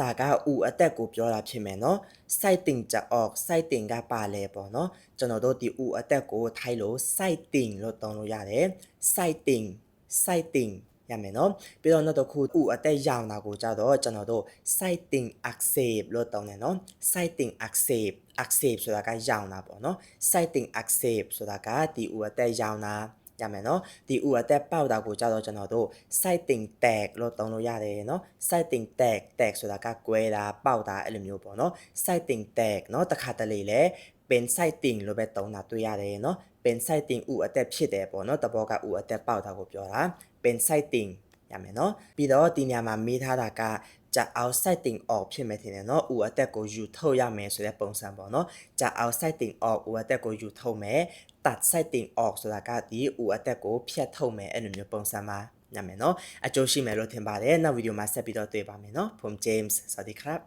ဒါကဥအသက်ကိုပြောတာဖြစ်မယ်နော် sighting ကြ org sighting ကပါလဲပေါ့နော်ကျွန်တော်တို့ဒီဥအသက်ကိုထိုင်းလို့ sighting လို့တောင်းလို့ရတယ် sighting sighting ရမယ်နော်ပြီးတော့နောက်တစ်ခုဥအသက်ရောင်တာကိုကြတော့ကျွန်တော်တို့ sighting accept လို့တောင်းတယ်နော် sighting accept accept ဆိုတာကရောင်တာပေါ့နော် sighting accept ဆိုတာကဒီဥအသက်ရောင်တာ ရမယ်နော်ဒီဥအသက်ပေါက်တာကိုကြတော့ကျွန်တော်တို့ sighting tag လို့သုံးလို့ရတယ်နော် sighting tag tag ဆိုတာကကွဲတာပေါက်တာအဲ့လိုမျိုးပေါ့နော် sighting tag နော်တခါတလေလည်း pen sighting လို့ပဲသုံးတာတွေ့ရတယ်နော် pen sighting ဥအသက်ဖြစ်တယ်ပေါ့နော်တဘောကဥအသက်ပေါက်တာကိုပြောတာ pen sighting ရမယ်နော်ပြီးတော့ဒီညမှာမေးထားတာက จะเอา sighting ออกဖြစ်မယ်ထင်တယ်เนาะဥအသက်ကိုယူထုတ်ရမယ်ဆိုတဲ့ပုံစံပေါ့เนาะจะเอา sighting ออกဥအသက်ကိုယူထုတ်မယ်ตัด sighting ออกဆိုတာကဒီဥအသက်ကိုဖြတ်ထုတ်မယ်အဲ့လိုမျိုးပုံစံမှာညမယ်เนาะအကျိုးရှိမယ်လို့ထင်ပါတယ်နောက်ဗီဒီယိုမှာဆက်ပြီးတော့တွေ့ပါမယ်เนาะผม James สวัสดีครับ